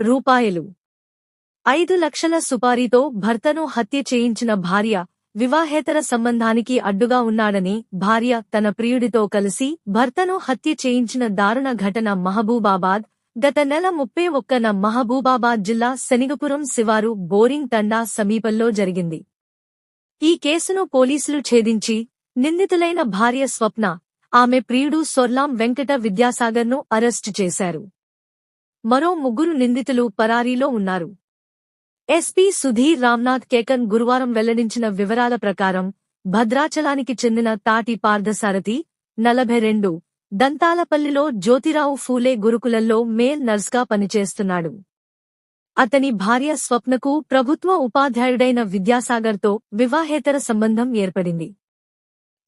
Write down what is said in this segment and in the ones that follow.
రూపాయలు. ఐదు లక్షల సుపారీతో భర్తను హత్య చేయించిన భార్య వివాహేతర సంబంధానికి అడ్డుగా ఉన్నాడని భార్య తన ప్రియుడితో కలిసి భర్తను హత్య చేయించిన దారుణ ఘటన మహబూబాబాద్ గత నెల ముప్పై ఒక్కన మహబూబాబాద్ జిల్లా శనిగపురం శివారు బోరింగ్ తండా సమీపంలో జరిగింది. ఈ కేసును పోలీసులు ఛేదించి నిందితులైన భార్య స్వప్న ఆమె ప్రియుడు సొర్లాం వెంకట విద్యాసాగర్ను అరెస్టు చేశారు. మరో ముగ్గురు నిందితులు పరారీలో ఉన్నారు. ఎస్పీ సుధీర్ రామ్నాథ్ కేకన్ గురువారం వెల్లడించిన వివరాల ప్రకారం భద్రాచలానికి చెందిన తాటి పార్థసారథి నలభై రెండు దంతాలపల్లిలో జ్యోతిరావు ఫూలే గురుకులంలో మేల్ నర్స్గా పనిచేస్తున్నాడు. అతని భార్య స్వప్నకు ప్రభుత్వ ఉపాధ్యాయుడైన విద్యాసాగర్తో వివాహేతర సంబంధం ఏర్పడింది.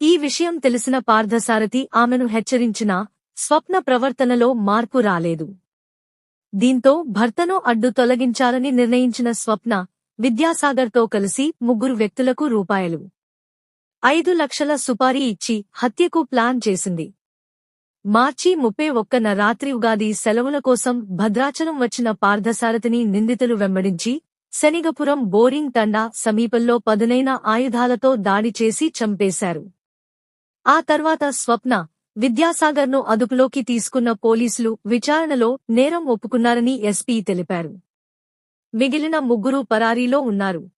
ఈ విషయం తెలిసిన పార్థసారథి ఆమెను హెచ్చరించినా స్వప్న ప్రవర్తనలో మార్పు రాలేదు. దీంతో భర్తను అడ్డు తొలగించాలని నిర్ణయించిన స్వప్న విద్యాసాగర్తో కలిసి ముగ్గురు వ్యక్తులకు రూపాయలు. ఐదు లక్షల సుపారీ ఇచ్చి హత్యకు ప్లాన్ చేసింది. మార్చి ముప్పై ఒక్కన రాత్రి ఉగాది సెలవుల కోసం భద్రాచలం వచ్చిన పార్థసారథిని నిందితులు వెంబడించి శనిగపురం బోరింగ్ తండా సమీపంలో పదునైన ఆయుధాలతో దాడి చేసి చంపేశారు. ఆ తర్వాత స్వప్న విద్యాసాగర్ను అదుపులోకి తీసుకున్న పోలీసులు విచారణలో నేరం ఒప్పుకున్నారని ఎస్పీ తెలిపారు. మిగిలిన ముగ్గురు పరారీలో ఉన్నారు.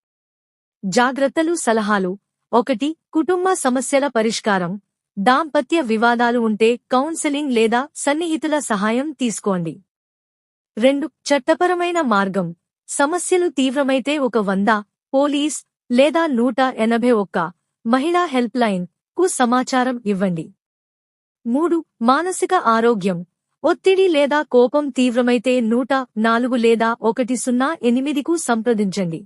జాగ్రత్తలు సలహాలు. ఒకటి కుటుంబ సమస్యల పరిష్కారం. దాంపత్య వివాదాలు ఉంటే కౌన్సెలింగ్ లేదా సన్నిహితుల సహాయం తీసుకోండి. రెండు చట్టపరమైన మార్గం. సమస్యలు తీవ్రమైతే ఒక వంద పోలీస్ లేదా నూట ఎనభై ఒక్క మహిళా హెల్ప్ లైన్కు సమాచారం ఇవ్వండి. మూడు మానసిక ఆరోగ్యం. ఒత్తిడి లేదా కోపం తీవ్రమైతే నూట నాలుగు లేదా ఒకటి సున్నా ఎనిమిదికు సంప్రదించండి.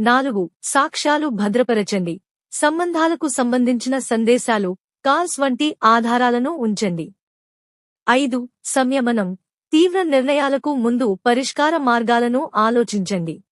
నాలుగు సాక్ష్యాలు భద్రపరచండి. సంబంధాలకు సంబంధించిన సందేశాలు కాల్స్ వంటి ఆధారాలను ఉంచండి. ఐదు సంయమనం. తీవ్ర నిర్ణయాలకు ముందు పరిష్కార మార్గాలను ఆలోచించండి.